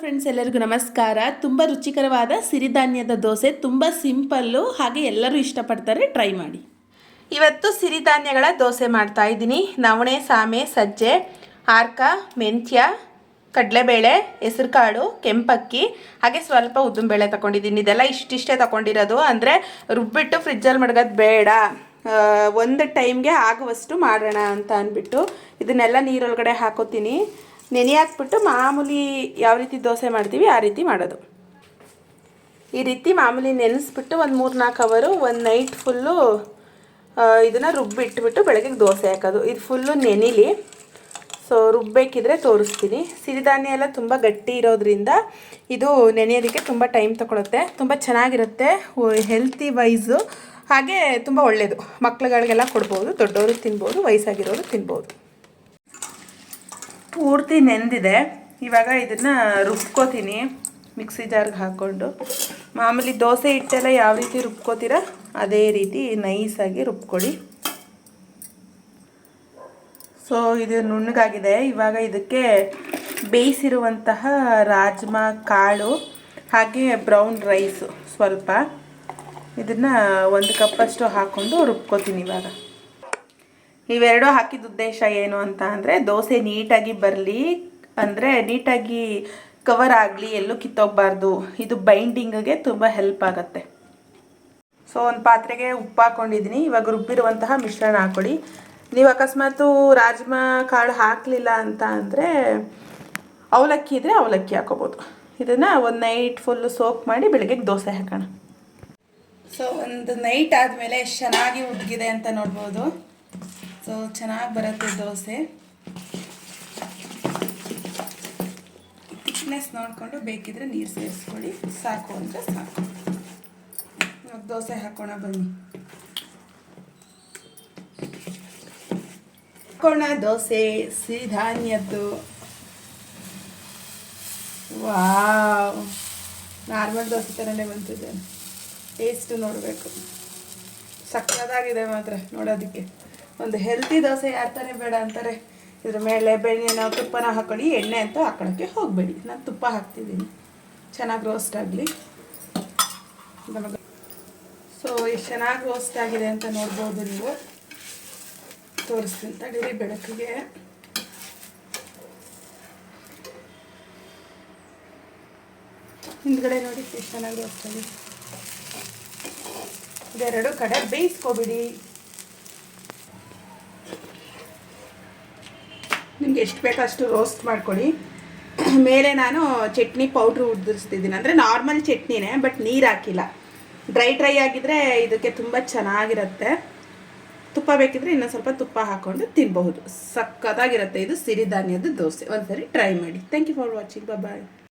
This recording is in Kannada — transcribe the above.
ಫ್ರೆಂಡ್ಸ್ ಎಲ್ಲರಿಗೂ ನಮಸ್ಕಾರ. ತುಂಬ ರುಚಿಕರವಾದ ಸಿರಿಧಾನ್ಯದ ದೋಸೆ, ತುಂಬ ಸಿಂಪಲ್ಲು ಹಾಗೆ ಎಲ್ಲರೂ ಇಷ್ಟಪಡ್ತಾರೆ ಟ್ರೈ ಮಾಡಿ. ಇವತ್ತು ಸಿರಿಧಾನ್ಯಗಳ ದೋಸೆ ಮಾಡ್ತಾ ಇದ್ದೀನಿ. ನವಣೆ, ಸಾಮೆ, ಸಜ್ಜೆ, ಆರ್ಕ, ಮೆಂತ್ಯ, ಕಡಲೆಬೇಳೆ, ಹೆಸರುಕಾಳು, ಕೆಂಪಕ್ಕಿ, ಹಾಗೆ ಸ್ವಲ್ಪ ಉದ್ದಿನಬೇಳೆ ತಗೊಂಡಿದ್ದೀನಿ. ಇದೆಲ್ಲ ಇಷ್ಟಿಷ್ಟೇ ತಗೊಂಡಿರೋದು. ಅಂದರೆ ರುಬ್ಬಿಟ್ಟು ಫ್ರಿಜ್ಜಲ್ಲಿ ಮಡಗೋದು ಬೇಡ. ಒಂದು ಟೈಮ್ಗೆ ಆಗುವಷ್ಟು ಮಾಡೋಣ ಅಂತ ಅಂದ್ಬಿಟ್ಟು ಇದನ್ನೆಲ್ಲ ನೀರೊಳಗಡೆ ಹಾಕೋತೀನಿ. ನೆನೆ ಹಾಕ್ಬಿಟ್ಟು ಮಾಮೂಲಿ ಯಾವ ರೀತಿ ದೋಸೆ ಮಾಡ್ತೀವಿ ಆ ರೀತಿ ಮಾಡೋದು. ಈ ರೀತಿ ಮಾಮೂಲಿ ನೆನೆಸ್ಬಿಟ್ಟು ಒಂದು ಮೂರು ನಾಲ್ಕು ಅವರು, ಒಂದು ನೈಟ್ ಫುಲ್ಲು ಇದನ್ನು ರುಬ್ಬಿಟ್ಬಿಟ್ಟು ಬೆಳಗ್ಗೆ ದೋಸೆ ಹಾಕೋದು. ಇದು ಫುಲ್ಲು ನೆನಿಲಿ. ಸೊ, ರುಬ್ಬೇಕಿದ್ರೆ ತೋರಿಸ್ತೀನಿ. ಸಿರಿಧಾನ್ಯ ಎಲ್ಲ ತುಂಬ ಗಟ್ಟಿ ಇರೋದ್ರಿಂದ ಇದು ನೆನೆಯೋದಕ್ಕೆ ತುಂಬ ಟೈಮ್ ತೊಗೊಳುತ್ತೆ. ತುಂಬ ಚೆನ್ನಾಗಿರುತ್ತೆ ಹೆಲ್ತಿ ವೈಸು ಹಾಗೆ ತುಂಬ ಒಳ್ಳೆಯದು ಮಕ್ಳುಗಳಿಗೆಲ್ಲ ಕೊಡ್ಬೋದು ದೊಡ್ಡವರು ತಿನ್ಬೋದು, ವಯಸ್ಸಾಗಿರೋರು ತಿನ್ಬೋದು. ಪೂರ್ತಿ ನೆಂದಿದೆ. ಇವಾಗ ಇದನ್ನು ರುಬ್ಕೋತೀನಿ. ಮಿಕ್ಸಿ ಜಾರ್ಗೆ ಹಾಕ್ಕೊಂಡು. ಮಾಮೂಲಿ ದೋಸೆ ಹಿಟ್ಟೆಲ್ಲ ಯಾವ ರೀತಿ ರುಬ್ಕೋತೀರ ಅದೇ ರೀತಿ ನೈಸಾಗಿ ರುಬ್ಕೊಳ್ಳಿ. ಸೊ ಇದು ನುಣ್ಣಗಾಗಿದೆ. ಇವಾಗ ಇದಕ್ಕೆ ಬೇಯಿಸಿರುವಂತಹ ರಾಜ್ಮಾ ಕಾಳು, ಹಾಗೆ ಬ್ರೌನ್ ರೈಸು ಸ್ವಲ್ಪ. ಇದನ್ನು ಒಂದು ಕಪ್ಪಷ್ಟು ಹಾಕ್ಕೊಂಡು ರುಬ್ಕೋತೀನಿ ಇವಾಗ. ಇವೆರಡು ಹಾಕಿದ ಉದ್ದೇಶ ಏನು ಅಂತ ಅಂದರೆ ದೋಸೆ ನೀಟಾಗಿ ಬರಲಿ, ಅಂದರೆ ನೀಟಾಗಿ ಕವರ್ ಆಗಲಿ, ಎಲ್ಲೂ ಕಿತ್ತೋಗಬಾರ್ದು. ಇದು ಬೈಂಡಿಂಗ್ಗೆ ತುಂಬ ಹೆಲ್ಪ್ ಆಗುತ್ತೆ. ಸೊ ಒಂದು ಪಾತ್ರೆಗೆ ಉಪ್ಪು ಹಾಕ್ಕೊಂಡಿದ್ದೀನಿ ಇವಾಗ ರುಬ್ಬಿರುವಂತಹ ಮಿಶ್ರಣ ಹಾಕ್ಕೊಳ್ಳಿ ನೀವು ಅಕಸ್ಮಾತು ರಾಜ್ಮಾ ಕಾಳು ಹಾಕಲಿಲ್ಲ ಅಂತ ಅಂದರೆ ಅವಲಕ್ಕಿ ಇದ್ದರೆ ಅವಲಕ್ಕಿ ಹಾಕೋಬೋದು ಇದನ್ನು ಒಂದು ನೈಟ್ ಫುಲ್ಲು ಸೋಕ್ ಮಾಡಿ ಬೆಳಗ್ಗೆ ದೋಸೆ ಹಾಕೋಣ. ಸೊ ಒಂದು ನೈಟ್ ಆದಮೇಲೆ ಚೆನ್ನಾಗಿ ಉದ್ಗಿದೆ ಅಂತ ನೋಡ್ಬೋದು. ಸೊ ಚೆನ್ನಾಗಿ ಬರುತ್ತೆ ದೋಸೆ. ಥಿಕ್ನೆಸ್ ನೋಡಿಕೊಂಡು ಬೇಕಿದ್ರೆ ನೀರು ಸೇರಿಸ್ಕೊಳ್ಳಿ. ಸಾಕು ಅಂದರೆ ಸಾಕು. ಇವಾಗ ದೋಸೆ ಹಾಕೋಣ ಬನ್ನಿ. ಹಾಕೋಣ ದೋಸೆ ಸಿರಿಧಾನ್ಯದ್ದು ವಾವ್. ನಾರ್ಮಲ್ ದೋಸೆ ಥರನೇ ಬಂತಿದೆ. ಟೇಸ್ಟು ನೋಡಬೇಕು. ಸಕ್ಕತ್ತಾಗಿದೆ ಮಾತ್ರ ನೋಡೋದಕ್ಕೆ. ಒಂದು ಹೆಲ್ತಿ ದೋಸೆ ಯಾರು ತಾನೇ ಬೇಡ ಅಂತಾರೆ. ಇದ್ರ ಮೇಲೆ ಬೆಣ್ಣೆನ ತುಪ್ಪನ ಹಾಕೊಳ್ಳಿ, ಎಣ್ಣೆ ಅಂತ ಹಾಕೊಳ್ಳೋಕ್ಕೆ ಹೋಗಬೇಡಿ. ನಾನು ತುಪ್ಪ ಹಾಕ್ತಿದ್ದೀನಿ. ಚೆನ್ನಾಗಿ ರೋಸ್ಟ್ ಆಗಲಿ. ಸೊ ಎಷ್ಟು ಚೆನ್ನಾಗಿ ರೋಸ್ಟ್ ಆಗಿದೆ ಅಂತ ನೋಡ್ಬೋದು ನೀವು. ತೋರಿಸ್ತೀನಿ ತಡೀರಿ ಬೆಳಕಿಗೆ. ಹಿಂದ್ಗಡೆ ನೋಡಿ ಎಷ್ಟು ಚೆನ್ನಾಗಿ ರೋಸ್ಟ್ ಆಗಿದೆ. ಇದೆರಡು ಕಡೆ ಬೇಯಿಸ್ಕೊಬಿಡಿ. ನಿಮ್ಗೆ ಎಷ್ಟು ಬೇಕೋ ಅಷ್ಟು ರೋಸ್ಟ್ ಮಾಡ್ಕೊಳ್ಳಿ ಮೇಲೆ ನಾನು ಚಟ್ನಿ ಪೌಡ್ರ್ ಉದುರಿಸ್ತಿದ್ದೀನಿ ಅಂದರೆ ನಾರ್ಮಲ್ ಚಟ್ನಿನೇ ಬಟ್ ನೀರು ಹಾಕಿಲ್ಲ. ಡ್ರೈ ಡ್ರೈ ಆಗಿದ್ರೆ ಇದಕ್ಕೆ ತುಂಬ ಚೆನ್ನಾಗಿರುತ್ತೆ. ತುಪ್ಪ ಬೇಕಿದ್ರೆ ಇನ್ನೊಂದು ಸ್ವಲ್ಪ ತುಪ್ಪ ಹಾಕ್ಕೊಂಡು ತಿನ್ನಬಹುದು ಸಕ್ಕತ್ತಾಗಿರುತ್ತೆ ಇದು ಸಿರಿಧಾನ್ಯದ ದೋಸೆ. ಒಂದ್ಸರಿ ಟ್ರೈ ಮಾಡಿ. Thank you for watching bye